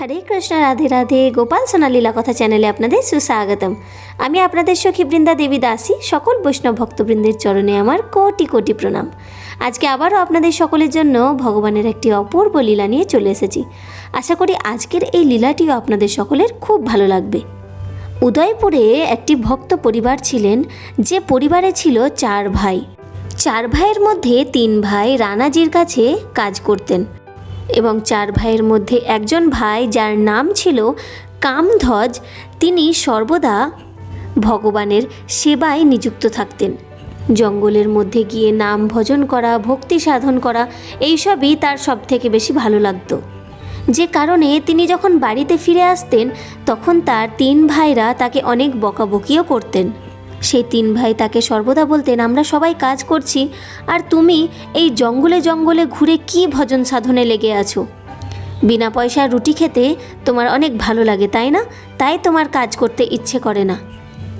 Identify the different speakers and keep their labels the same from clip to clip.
Speaker 1: হরে কৃষ্ণ, রাধে রাধে। গোপাল সোনালীলা কথা চ্যানেলে আপনাদের সুস্বাগতম। আমি আপনাদের সখী বৃন্দা দেবী দাসী, সকল বৈষ্ণব ভক্তবৃন্দের চরণে আমার কোটি কোটি প্রণাম। আজকে আবারও আপনাদের সকলের জন্য ভগবানের একটি অপূর্ব লীলা নিয়ে চলে এসেছি। আশা করি আজকের এই লীলাটিও আপনাদের সকলের খুব ভালো লাগবে। উদয়পুরে একটি ভক্ত পরিবার ছিলেন, যে পরিবারে ছিল চার ভাই। চার ভাইয়ের মধ্যে তিন ভাই রানাজির কাছে কাজ করতেন। এবং চার ভাইয়ের মধ্যে একজন ভাই যার নাম ছিল কামধ্বজ তিনি সর্বদা ভগবানের সেবায় নিযুক্ত থাকতেন। জঙ্গলের মধ্যে গিয়ে নাম ভজন করা, ভক্তি সাধন করা, এইসবই তার সব থেকে বেশি ভালো লাগতো। যে কারণে তিনি যখন বাড়িতে ফিরে আসতেন, তখন তার তিন ভাইরা তাকে অনেক বকাবকিও করতেন। সেই তিন ভাই তাকে সর্বদা বলতেন, আমরা সবাই কাজ করছি, আর তুমি এই জঙ্গলে জঙ্গলে ঘুরে কি ভজন সাধনে লেগে আছো? বিনা পয়সার রুটি খেতে তোমার অনেক ভালো লাগে, তাই না? তাই তোমার কাজ করতে ইচ্ছে করে না।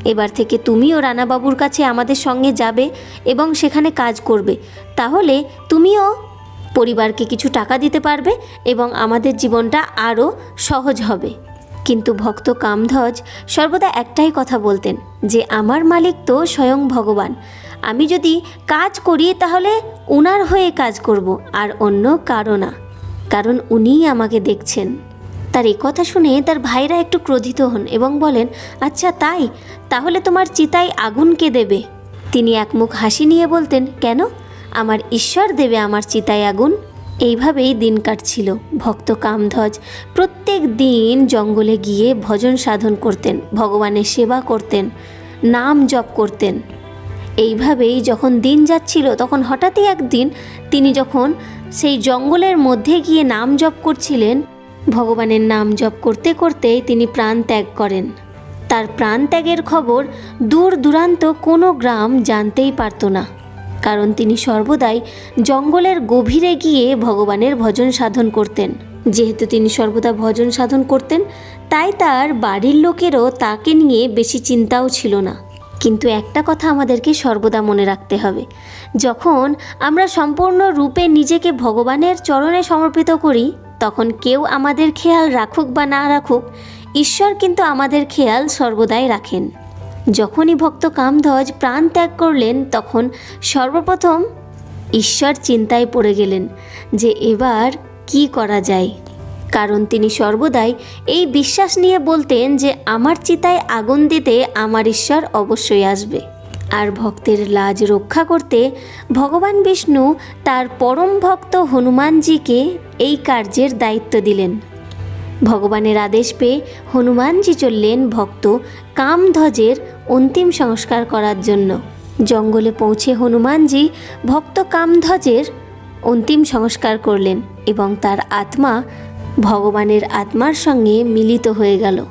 Speaker 1: এবার থেকে তুমিও রানাবাবুর কাছে আমাদের সঙ্গে যাবে এবং সেখানে কাজ করবে। তাহলে তুমিও পরিবারকে কিছু টাকা দিতে পারবে এবং আমাদের জীবনটা আরও সহজ হবে। কিন্তু ভক্ত কামধ্বজ সর্বদা একটাই কথা বলতেন যে, আমার মালিক তো স্বয়ং ভগবান। আমি যদি কাজ করি তাহলে উনার হয়ে কাজ করব, আর অন্য কারও না। কারণ উনিই আমাকে দেখছেন। তার এ কথা শুনে তার ভাইরা একটু ক্রোধিত হন এবং বলেন আচ্ছা তাই? তাহলে তোমার চিতায় আগুন কে দেবে? তিনি একমুখ হাসি নিয়ে বলতেন, কেন? আমার ঈশ্বর দেবে আমার চিতায় আগুন। এইভাবেই দিন কাটছিল। ভক্ত কামধ্বজ প্রত্যেক দিন জঙ্গলে গিয়ে ভজন সাধন করতেন, ভগবানের সেবা করতেন, নাম জপ করতেন। এইভাবেই যখন দিন যাচ্ছিল, তখন হঠাৎই একদিন তিনি যখন সেই জঙ্গলের মধ্যে গিয়ে নাম জপ করছিলেন, ভগবানের নাম জপ করতে করতেই তিনি প্রাণ ত্যাগ করেন। তার প্রাণ ত্যাগের খবর দূর দূরান্ত কোনো গ্রাম জানতেই পারত না। কারণ তিনি সর্বদাই জঙ্গলের গভীরে গিয়ে ভগবানের ভজন সাধন করতেন। যেহেতু তিনি সর্বদা ভজন সাধন করতেন, তাই তার বাড়ির লোকেরও তাকে নিয়ে বেশি চিন্তাও ছিল না। কিন্তু একটা কথা আমাদেরকে সর্বদা মনে রাখতে হবে, যখন আমরা সম্পূর্ণ রূপে নিজেকে ভগবানের চরণে সমর্পিত করি, তখন কেউ আমাদের খেয়াল রাখুক বা না রাখুক, ঈশ্বর কিন্তু আমাদের খেয়াল সর্বদাই রাখেন। যখনই ভক্ত কামধ্বজ প্রাণ ত্যাগ করলেন, তখন সর্বপ্রথম ঈশ্বর চিন্তায় পড়ে গেলেন যে এবার কি করা যায়। কারণ তিনি সর্বদাই এই বিশ্বাস নিয়ে বলতেন যে আমার চিতায় আগুন দিতে আমার ঈশ্বর অবশ্যই আসবে। আর ভক্তের লাজ রক্ষা করতে ভগবান বিষ্ণু তার পরম ভক্ত হনুমানজিকে এই কার্যের দায়িত্ব দিলেন। ভগবানের আদেশ পেয়ে হনুমানজি চললেন ভক্ত কামধ্বজের অন্তিম সংস্কার করার জন্য। জঙ্গলে পৌঁছে হনুমানজি ভক্ত কামধ্বজের অন্তিম সংস্কার করলেন এবং তার আত্মা ভগবানের আত্মার সঙ্গে মিলিত হয়ে গেল।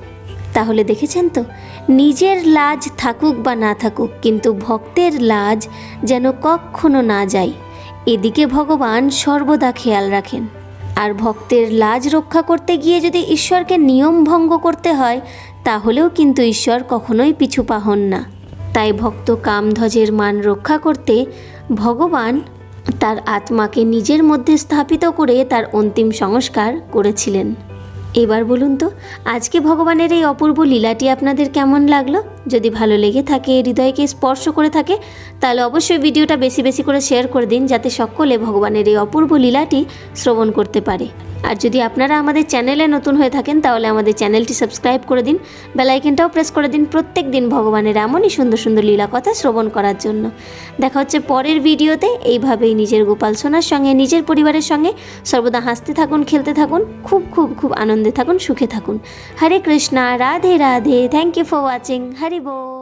Speaker 1: তাহলে দেখেছেন তো? নিজের লাজ থাকুক বা না থাকুক, কিন্তু ভক্তের লাজ যেন কখনো না যায়। এদিকে ভগবান সর্বদা খেয়াল রাখেন। আর ভক্তের লাজ রক্ষা করতে গিয়ে যদি ঈশ্বরকে নিয়ম ভঙ্গ করতে হয়, তাহলেও কিন্তু ঈশ্বর কখনোই পিছু পা হন না। তাই ভক্ত কামধ্বজের মান রক্ষা করতে ভগবান তার আত্মাকে নিজের মধ্যে স্থাপিত করে তার অন্তিম সংস্কার করেছিলেন। এবার বলুন তো, আজকে ভগবানের এই অপূর্ব লীলাটি আপনাদের কেমন লাগল? যদি ভালো লেগে থাকে, হৃদয়কে স্পর্শ করে থাকে, তাহলে অবশ্যই ভিডিওটা বেশি বেশি করে শেয়ার করে দিন, যাতে সকলে ভগবানের এই অপূর্ব লীলাটি শ্রবণ করতে পারে। আর যদি আপনারা আমাদের চ্যানেলে নতুন হয়ে থাকেন, তাহলে আমাদের চ্যানেলটি সাবস্ক্রাইব করে দিন বেলাইকেনটাও প্রেস করে দিন প্রত্যেক দিন ভগবানের এমনই সুন্দর সুন্দর লীলা কথা শ্রবণ করার জন্য। দেখা হচ্ছে পরের ভিডিওতে, এইভাবেই নিজের গোপাল সোনার সঙ্গে, নিজের পরিবারের সঙ্গে সর্বদা হাসতে থাকুন, খেলতে থাকুন, খুব খুব খুব আনন্দে থাকুন, সুখে থাকুন। Hare Krishna, Radhe Radhe thank you for watching Hari দিব